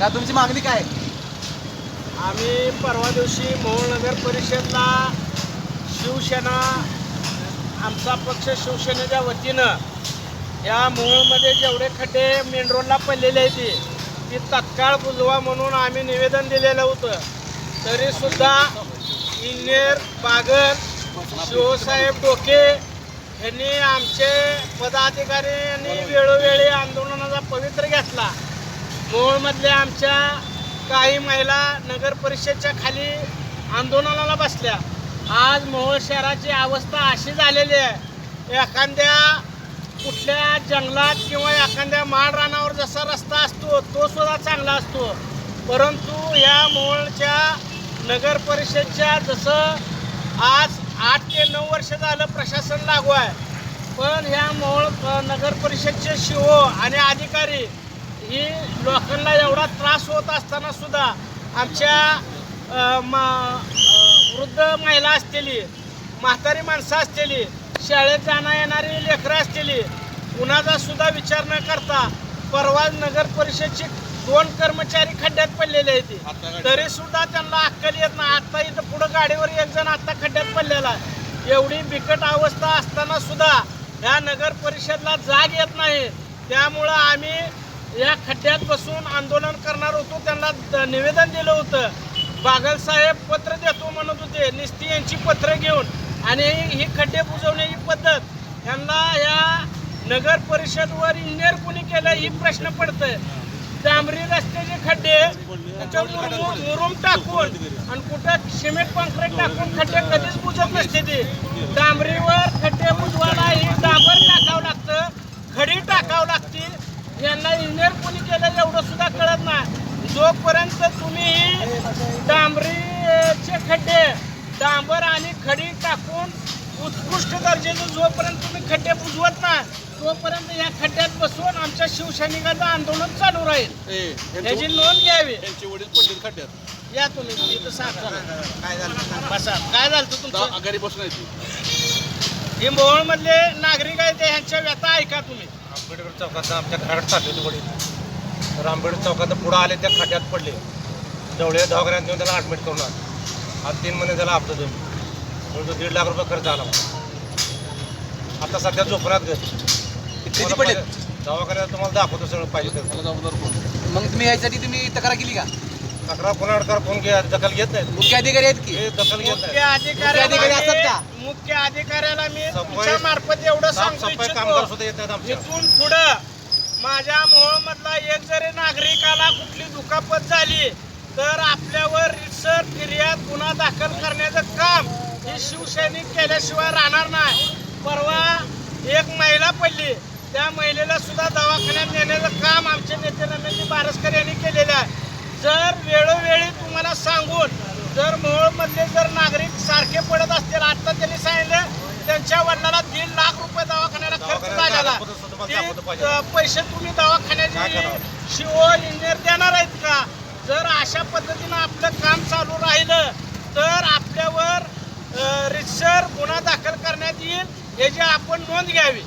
का तुमची मागणी काय? आम्ही परवा दिवशी मोहोळ नगर परिषदला शिवसेना आमचा पक्ष शिवसेनेच्या वतीनं या मोहोळमध्ये जेवढे खड्डे मेन रोडला पडलेले आहेत ती तत्काळ बुजवा म्हणून आम्ही निवेदन दिलेलं होतं. तरीसुद्धा इंजिनियर बागर शिवसाहेब डोके यांनी आमचे पदाधिकारी यांनी वेळोवेळी आंदोलनाचा मोहोळमधल्या आमच्या काही महिला नगर परिषदच्या खाली आंदोलनाला बसल्या. आज मोहोळ शहराची अवस्था अशी झालेली आहे एखाद्या कुठल्या जंगलात किंवा एखाद्या माळ रानावर जसा रस्ता असतो तो सुद्धा चांगला असतो. परंतु या मोहोळच्या नगर परिषदच्या जसं आज आठ ते नऊ वर्ष झालं प्रशासन लागू आहे. पण ह्या मोहोळ अ, नगर परिषदचे शिओ आणि अधिकारी ही लोकांना एवढा त्रास होत असताना सुद्धा आमच्या वृद्ध महिला असलेली म्हातारी माणसं असलेली शाळेत जाणं येणारी लेकरं असलेली कुणाचा सुद्धा विचार न करता परवा नगर परिषदचे दोन कर्मचारी खड्ड्यात पडलेले आहेत. तरी सुद्धा त्यांना अक्कल येत नाही. आता इथं पुढं गाडीवर एक जण आता खड्ड्यात पडलेला आहे. एवढी बिकट अवस्था असताना सुद्धा ह्या नगर परिषदला जाग येत नाही. त्यामुळं आम्ही या खड्ड्यात बसून आंदोलन करणार होतो त्यांना द- निवेदन दिलं होतं. बागलसाहेब पत्र देतो म्हणत होते निस्ती यांची पत्र घेऊन. आणि ही खड्डे बुजवण्याची पद्धत यांना या नगर परिषदवर इंजिनियर कुणी केलं ही प्रश्न पडतंय. डांबरी रस्त्याचे खड्डे त्याच्यावर मुरुम टाकून आणि कुठं सिमेंट कॉन्क्रीट टाकून खड्डे कधीच बुजत नसते ते. डांबरीवर खड्डे बुजवायला ही डांबर टाकावं लागतं खडी टाकावं लागतील यांना इंजिनियर कोणी केलं एवढं सुद्धा कळत नाही. जोपर्यंत तुम्ही डांबरीचे खड्डे डांबर आणि खडी टाकून उत्कृष्ट दर्जाचे जोपर्यंत तुम्ही खड्डे बुजवत नाही तोपर्यंत या खड्ड्यात बसून आमच्या शिवसैनिकाचं आंदोलन चालू राहील. याची नोंद घ्यावी. त्यांचे वडील पडले खड्ड्यात या तुम्ही इथं सांगता काय झालं? बसा. काय झालं तुमचं? घरी बसून येते हे मोहोळमधले नागरिक आहेत ते ह्यांच्या व्यथा ऐका तुम्ही. आंबेडकर चौकात आमच्या घरात चालले होते वडील. तर आंबेडकर चौकात पुढं आले त्या खाट्यात पडले. जवळ दवाखान्यात नेऊन त्याला ॲडमिट करून आलं. आज तीन महिने त्याला हप्ता देऊन म्हणून तो दीड लाख रुपये खर्च आला आता सध्या झोपण्यात किती पडले दवाखान्यात तुम्हाला दाखवतो सगळं पाहिजे मग तुम्ही यासाठी तुम्ही तक्रार केली का? तक्रार कोणाकडे फोन घ्या दखल घेत नाहीत मुख्य अधिकारी आहेत की? हे दखल घेत मुख्य नाही अधिकाऱ्याला अधिकारी असतात मी- का? मुख्य अधिकाऱ्याला मी सफाई- तुमच्या मार्फत एवढं सांगू साफसफाई कामगार इच्छितो सुद्धा येत नाहीत आमच्या. इथून पुढं माझ्या मोहोळमधला एक जरी नागरिकाला कुठली दुखापत झाली तर आपल्यावर रितसर फिर्याद गुन्हा दाखल करण्याचं काम ही शिवसैनिक केल्याशिवाय राहणार नाही. परवा एक महिला पडली. त्या महिलेला सुद्धा दवाखान्यात नेण्याचं काम आमचे नेते रमेशजी बारसकर यांनी केलेलं आहे. जर वेळोवेळी तुम्हाला सांगून जर मोहोळमधले जर नागरिक सारखे पडत असतील आता त्यांनी सांगितलं त्यांच्या वडिलाला दीड लाख रुपये दवाखान्याला खर्च झालेला ते. अ, पैसे तुम्ही दवाखान्याचे? शिओ इंजिनियर देणार आहेत का जर अशा पद्धतीनं आपलं काम चालू राहिलं तर आपल्यावर रितसर गुन्हा दाखल करण्यात येईल याची आपण नोंद घ्यावी